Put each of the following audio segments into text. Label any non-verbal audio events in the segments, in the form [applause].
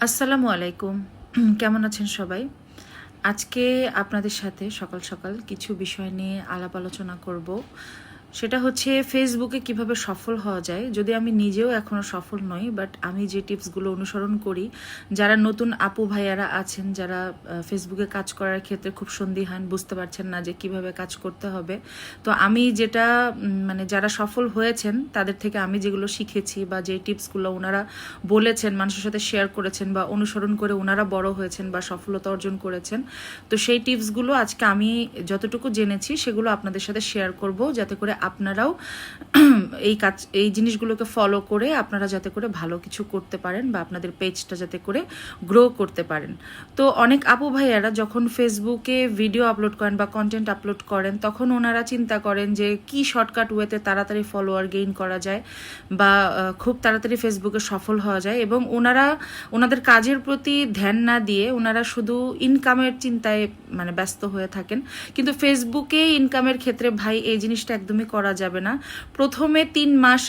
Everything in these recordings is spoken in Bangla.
আসসালামু আলাইকুম। [clears throat] কেমন আছেন সবাই? আজকে আপনাদের সাথে সকাল সকাল কিছু বিষয় নিয়ে আলাপ আলোচনা করব। সেটা হচ্ছে ফেসবুকে কীভাবে সফল হওয়া যায়। যদি আমি নিজেও এখনও সফল নই বাট আমি যে টিপসগুলো অনুসরণ করি, যারা নতুন আপু ভাইয়ারা আছেন, যারা ফেসবুকে কাজ করার ক্ষেত্রে খুব সন্দিহান, বুঝতে পারছেন না যে কীভাবে কাজ করতে হবে, তো আমি যেটা মানে যারা সফল হয়েছেন, তাদের থেকে আমি যেগুলো শিখেছি বা যে টিপসগুলো ওনারা বলেছেন, মানুষের সাথে শেয়ার করেছেন বা অনুসরণ করে ওনারা বড় হয়েছেন বা সফলতা অর্জন করেছেন, তো সেই টিপসগুলো আজকে আমি যতটুকু জেনেছি, সেগুলো আপনাদের সাথে শেয়ার করব, যাতে করে আপনারাও [clears throat] এই কাজ, এই জিনিসগুলোকে ফলো করে আপনারা যাতে করে ভালো কিছু করতে পারেন বা আপনাদের পেজটা যাতে করে গ্রো করতে পারেন। তো অনেক আপু ভাইয়ারা যখন ফেসবুকে ভিডিও আপলোড করেন বা কন্টেন্ট আপলোড করেন, তখন ওনারা চিন্তা করেন যে কি শর্টকাট ওয়েতে তাড়াতাড়ি ফলোয়ার গেইন করা যায় বা খুব তাড়াতাড়ি ফেসবুকে সফল হওয়া যায় এবং ওনারা, ওনাদের কাজের প্রতি ধ্যান না দিয়ে ওনারা শুধু ইনকামের চিন্তায় মানে ব্যস্ত হয়ে থাকেন। কিন্তু ফেসবুকে ইনকামের ক্ষেত্রে ভাই এই জিনিসটা একদমই করা যাবে না। প্রথমে তিন মাস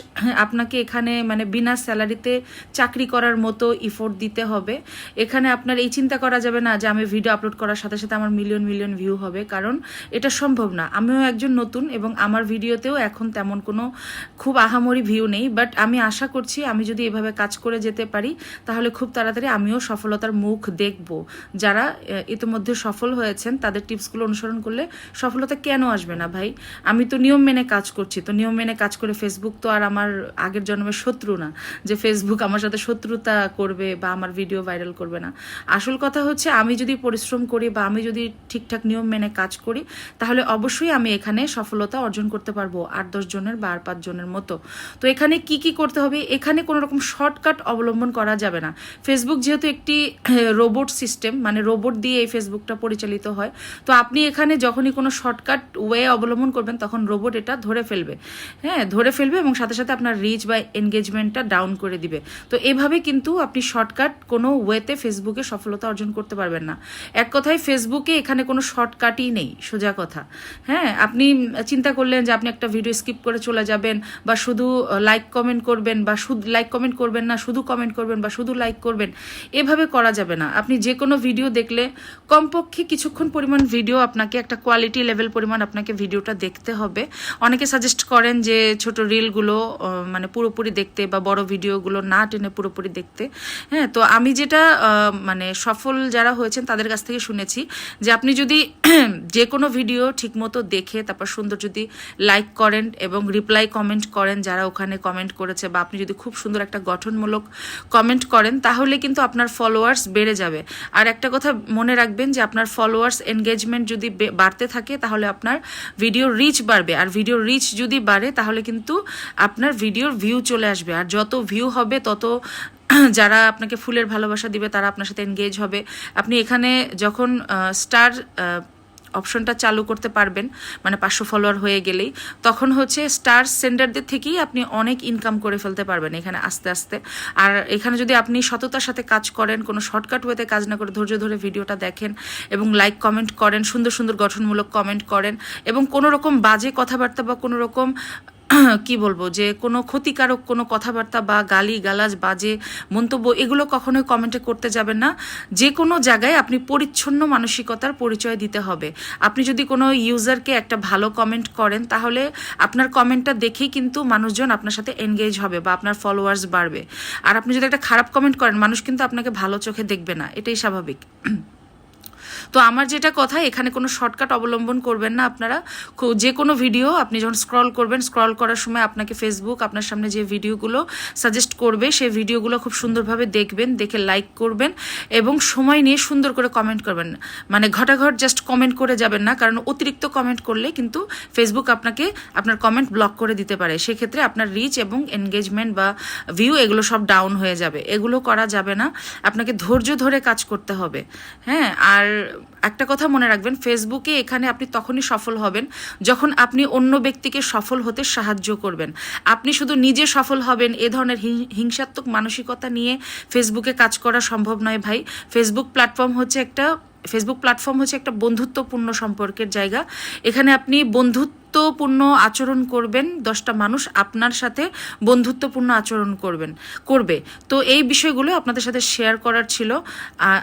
আপনাকে এখানে মানে বিনা স্যালারিতে চাকরি করার মতো ইফোর্ট দিতে হবে। এখানে আপনার এই চিন্তা করা যাবে না যে আমি ভিডিও আপলোড করার সাথে সাথে আমার মিলিয়ন মিলিয়ন ভিউ হবে। কারণ এটা সম্ভব না। আমিও একজন নতুন এবং আমার ভিডিওতেও এখন তেমন কোনো খুব আহামরি ভিউ নেই। বাট আমি আশা করছি আমি যদি এভাবে কাজ করে যেতে পারি, তাহলে খুব তাড়াতাড়ি আমিও সফলতার মুখ দেখব। যারা ইতিমধ্যে সফল হয়েছেন, তাদের টিপসগুলো অনুসরণ করলে সফলতা কেন আসবে না ভাই? আমি তো নিয়ম মেনে কাজ করছি। তো নিয়ম মেনে কাজ করে ফেসবুক তো আর আমার আগের জন্মের শত্রু না, যে ফেসবুক আমার সাথে শত্রুতা করবে বা আমার ভিডিও ভাইরাল করবে না। আসল কথা হচ্ছে আমি যদি পরিশ্রম করি বা আমি যদি ঠিকঠাক নিয়ম মেনে কাজ করি, তাহলে অবশ্যই আমি এখানে সফলতা অর্জন করতে পারব আট দশ জনের বা আর পাঁচ জনের মতো। তো এখানে কি কি করতে হবে? এখানে কোনো রকম শর্টকাট অবলম্বন করা যাবে না। ফেসবুক যেহেতু একটি রোবট সিস্টেম মানে রোবট দিয়ে এই ফেসবুকটা পরিচালিত হয়, তো আপনি এখানে যখনই কোনো শর্টকাট ওয়ে অবলম্বন করবেন, তখন রোবট এটা ধরে ফেলবে। হ্যাঁ ধরে ফেলবে এবং সাথে সাথে আপনার রিচ বা এনগেজমেন্টটা ডাউন করে দিবে। তো এভাবে কিন্তু আপনি শর্টকাট কোনো ওয়েতে ফেসবুকে সফলতা অর্জন করতে পারবেন না। এক কথায় ফেসবুকে এখানে কোনো শর্টকাটই নেই, সোজা কথা। হ্যাঁ আপনি চিন্তা করলেন যে আপনি একটা ভিডিও স্কিপ করে চলে যাবেন বা শুধু লাইক কমেন্ট করবেন বা শুধু লাইক কমেন্ট করবেন না, শুধু কমেন্ট করবেন বা শুধু লাইক করবেন, এভাবে করা যাবে না। আপনি যে কোনো ভিডিও দেখলে কমপক্ষে কিছুক্ষণ পরিমাণ ভিডিও আপনাকে একটা কোয়ালিটি লেভেল পরিমাণ আপনাকে ভিডিওটা দেখতে হবে। অনেকে সাজেস্ট করেন যে ছোট রিলগুলো মানে পুরোপুরি দেখতে বা বড় ভিডিওগুলো না টেনে পুরোপুরি দেখতে। হ্যাঁ তো আমি যেটা মানে সফল যারা হয়েছেন তাদের কাছ থেকে শুনেছি যে আপনি যদি [clears throat] যে কোনো ভিডিও ঠিকমতো দেখে, তারপর সুন্দর যদি লাইক করেন এবং রিপ্লাই কমেন্ট করেন যারা ওখানে কমেন্ট করেছে বা আপনি যদি খুব সুন্দর একটা গঠনমূলক কমেন্ট করেন, তাহলে কিন্তু আপনার ফলোয়ার্স বেড়ে যাবে। আর একটা কথা মনে রাখবেন যে আপনার ফলোয়ার্স এনগেজমেন্ট যদি বাড়তে থাকে, তাহলে আপনার ভিডিও রিচ বাড়বে। আর ভিডিও রিচ যদি বাড়ে, তাহলে কিন্তু আপনার ভিডিওর ভিউ চলে আসবে। আর যত ভিউ হবে, তত [clears throat] যারা আপনাকে ফুলের ভালোবাসা দিবে, তারা আপনার সাথে এনগেজ হবে। আপনি এখানে যখন স্টার অপশনটা চালু করতে পারবেন মানে পাঁচশো ফলোয়ার হয়ে গেলেই। তখন হচ্ছে স্টার সেন্ডারদের থেকেই আপনি অনেক ইনকাম করে ফেলতে পারবেন এখানে আস্তে আস্তে। আর এখানে যদি আপনি সততার সাথে কাজ করেন, কোনো শর্টকাট ওয়েতে কাজ না করে ধৈর্য ধরে ভিডিওটা দেখেন এবং লাইক কমেন্ট করেন, সুন্দর সুন্দর গঠনমূলক কমেন্ট করেন এবং কোনো রকম বাজে কথাবার্তা বা কোনো রকম কি বলব, যে কোনো ক্ষতিকারক কোনো কথাবার্তা বা গালি গালাজ বাজে মন্তব্য এগুলো কখনোই কমেন্টে করতে যাবেন না। যে কোনো জায়গায় আপনি পরিচ্ছন্ন মানসিকতার পরিচয় দিতে হবে। আপনি যদি কোনো ইউজারকে একটা ভালো কমেন্ট করেন, তাহলে আপনার কমেন্টটা দেখেই কিন্তু মানুষজন আপনার সাথে এনগেজ হবে বা আপনার ফলোয়ার্স বাড়বে। আর আপনি যদি একটা খারাপ কমেন্ট করেন, মানুষ কিন্তু আপনাকে ভালো চোখে দেখবে না। এটাই স্বাভাবিক। তো আমার যেটা কথা, এখানে কোনো শর্টকাট অবলম্বন করবেন না আপনারা। যে কোনো ভিডিও আপনি যখন স্ক্রল করবেন স্ক্রল করার সময় আপনাকে ফেসবুক আপনার সামনে যে ভিডিওগুলো সাজেস্ট করবে, সেই ভিডিওগুলো খুব সুন্দরভাবে দেখবেন, দেখে লাইক করবেন এবং সময় নিয়ে সুন্দর করে কমেন্ট করবেন। মানে ঘটাঘট জাস্ট কমেন্ট করে যাবেন না, কারণ অতিরিক্ত কমেন্ট করলে কিন্তু ফেসবুক আপনাকে, আপনার কমেন্ট ব্লক করে দিতে পারে। সেক্ষেত্রে আপনার রিচ এবং এনগেজমেন্ট বা ভিউ এগুলো সব ডাউন হয়ে যাবে। এগুলো করা যাবে না। আপনাকে ধৈর্য ধরে কাজ করতে হবে। হ্যাঁ আর একটা কথা মনে রাখবেন ফেসবুকে এখানে আপনি তখনই সফল হবেন যখন আপনি অন্য ব্যক্তিকে সফল হতে সাহায্য করবেন। আপনি শুধু নিজে সফল হবেন, এ ধরনের হিংসাত্মক মানসিকতা নিয়ে ফেসবুকে কাজ করা সম্ভব নয় ভাই। ফেসবুক প্ল্যাটফর্ম হচ্ছে একটা ফেসবুক প্ল্যাটফর্ম হচ্ছে একটা বন্ধুত্বপূর্ণ সম্পর্কের জায়গা। এখানে আপনি বন্ধুত্ব বন্ধুত্বপূর্ণ আচরণ করবেন, দশটা মানুষ আপনার সাথে বন্ধুত্বপূর্ণ আচরণ করবেন, করবে। তো এই বিষয়গুলো আপনাদের সাথে শেয়ার করার ছিল।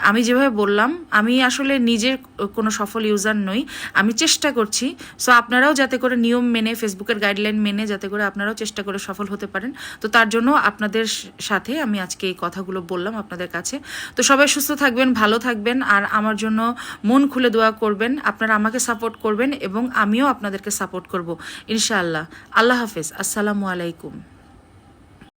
আমি যেভাবে বললাম, আমি আসলে নিজের কোনো সফল ইউজার নই, আমি চেষ্টা করছি। সো আপনারাও যাতে করে নিয়ম মেনে ফেসবুকের গাইডলাইন মেনে যাতে করে আপনারাও চেষ্টা করে সফল হতে পারেন। তো তার জন্য আপনাদের সাথে আমি আজকে এই কথাগুলো বললাম আপনাদের কাছে। তো সবাই সুস্থ থাকবেন, ভালো থাকবেন, আর আমার জন্য মন খুলে দোয়া করবেন। আপনারা আমাকে সাপোর্ট করবেন এবং আমিও আপনাদেরকে সাপোর্ট করব। ইনশাআল্লাহ। আল্লাহ হাফেজ। আসসালামু আলাইকুম।